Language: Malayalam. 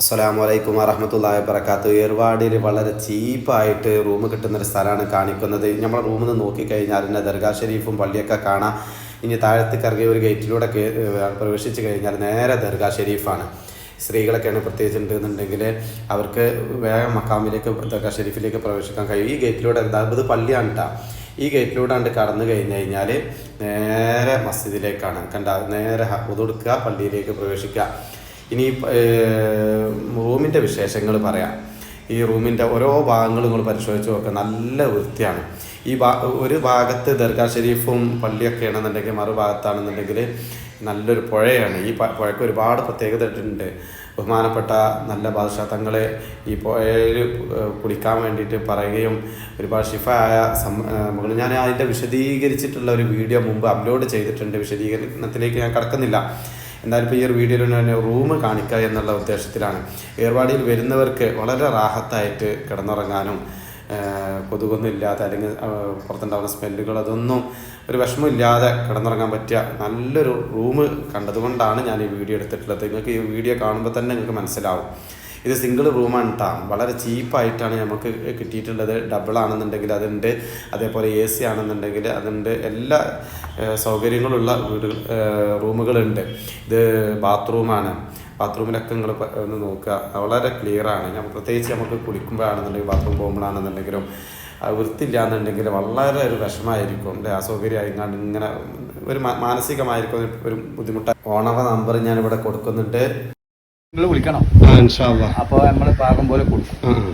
അസ്സലാമു വലൈക്കും വറഹമത്തല്ലാഹി വബർക്കാത്തു ഏർവാടിയിൽ വളരെ ചീപ്പായിട്ട് റൂം കിട്ടുന്നൊരു സ്ഥലമാണ് കാണിക്കുന്നത്. നമ്മൾ റൂമിൽ നിന്ന് നോക്കിക്കഴിഞ്ഞാൽ അതിന്റെ ദർഗാ ഷെരീഫും പള്ളിയൊക്കെ കാണാം. ഇനി താഴത്തേക്ക് ഇറങ്ങിയ ഒരു ഗേറ്റിലൂടെ പ്രവേശിച്ച് കഴിഞ്ഞാൽ നേരെ ദർഗാ ഷെരീഫാണ്. സ്ത്രീകളൊക്കെയാണ് പ്രത്യേകിച്ച് ഉണ്ടെന്നുണ്ടെങ്കിൽ അവർക്ക് വേഗം മക്കാമിലേക്ക് ദർഗാ ഷെരീഫിലേക്ക് പ്രവേശിക്കാൻ കഴിയും. ഈ ഗേറ്റിലൂടെ ഇത് പള്ളിയാണ് ഈ ഗേറ്റിലൂടെ കണ്ട് കടന്നു കഴിഞ്ഞ് കഴിഞ്ഞാൽ നേരെ മസ്ജിദിലേക്കാണ്. കണ്ട നേരെ ഉതൊടുക്കുക പള്ളിയിലേക്ക് പ്രവേശിക്കുക. ഇനി റൂമിന്റെ വിശേഷങ്ങൾ പറയാം. ഈ റൂമിന്റെ ഓരോ ഭാഗങ്ങളും നിങ്ങൾ പരിശോധിച്ച് നോക്കുക നല്ല വൃത്തിയാണ്. ഈ ഭാ ഒരു ഭാഗത്ത് ദർഗാ ഷെരീഫും പള്ളിയൊക്കെ ആണെന്നുണ്ടെങ്കിൽ മറുഭാഗത്താണെന്നുണ്ടെങ്കിൽ നല്ലൊരു പുഴയാണ്. ഈ പുഴയ്ക്ക് ഒരുപാട് പ്രത്യേകത ഉണ്ട് ബഹുമാനപ്പെട്ട നല്ല ബാദഷാ തങ്ങളെ ഈ പുഴയിൽ കുളിക്കാൻ വേണ്ടിയിട്ട് പറയുകയും ഒരുപാട് ഷിഫായ സം ഞാൻ അതിന്റെ വിശദീകരിച്ചിട്ടുള്ള ഒരു വീഡിയോ മുമ്പ് അപ്ലോഡ് ചെയ്തിട്ടുണ്ട്. വിശദീകരണത്തിലേക്ക് ഞാൻ കടക്കുന്നില്ല. എന്തായാലും ഇപ്പോൾ ഈ ഒരു വീഡിയോയിൽ തന്നെ റൂം കാണിക്കുക എന്നുള്ള ഉദ്ദേശത്തിലാണ്. ഏർവാടിയിൽ വരുന്നവർക്ക് വളരെ റാഹത്തായിട്ട് കിടന്നുറങ്ങാനും കൊതുകൊന്നും ഇല്ലാതെ അല്ലെങ്കിൽ പുറത്തുണ്ടാവുന്ന സ്മെല്ലുകൾ അതൊന്നും ഒരു വിഷമമില്ലാതെ കിടന്നുറങ്ങാൻ പറ്റിയ നല്ലൊരു റൂം കണ്ടതുകൊണ്ടാണ് ഞാൻ ഈ വീഡിയോ എടുത്തിട്ടുള്ളത്. നിങ്ങൾക്ക് ഈ വീഡിയോ കാണുമ്പോൾ തന്നെ നിങ്ങൾക്ക് മനസ്സിലാവും. ഇത് സിംഗിൾ റൂമാണ് കേട്ടോ വളരെ ചീപ്പായിട്ടാണ് നമുക്ക് കിട്ടിയിട്ടുള്ളത്. ഡബിൾ ആണെന്നുണ്ടെങ്കിൽ അതുണ്ട്. അതേപോലെ എ സി ആണെന്നുണ്ടെങ്കിൽ അതുണ്ട്. എല്ലാ സൗകര്യങ്ങളുള്ള വീടുകൾ റൂമുകളുണ്ട്. ഇത് ബാത്റൂമാണ്. ബാത്റൂമിലൊക്കെ നിങ്ങൾ ഒന്ന് നോക്കുക. വളരെ ക്ലിയർ ആണ് ഞാൻ പ്രത്യേകിച്ച് നമുക്ക് കുളിക്കുമ്പോഴാണെന്നുണ്ടെങ്കിൽ ബാത്റൂം പോകുമ്പോഴാണെന്നുണ്ടെങ്കിലും അത് വൃത്തിയില്ല എന്നുണ്ടെങ്കിൽ വളരെ ഒരു വിഷമമായിരിക്കും. അല്ലെ? അസൗകര്യമായിങ്ങാണ്ട് ഇങ്ങനെ ഒരു മാനസികമായിരിക്കും ഒരു- ബുദ്ധിമുട്ട്. ഓണവ നമ്പർ ഞാൻ ഇവിടെ കൊടുക്കുന്നുണ്ട്. നിങ്ങൾ വിളിക്കണം? അപ്പോൾ നമ്മൾ പാകം പോലെ കൊടുക്കും.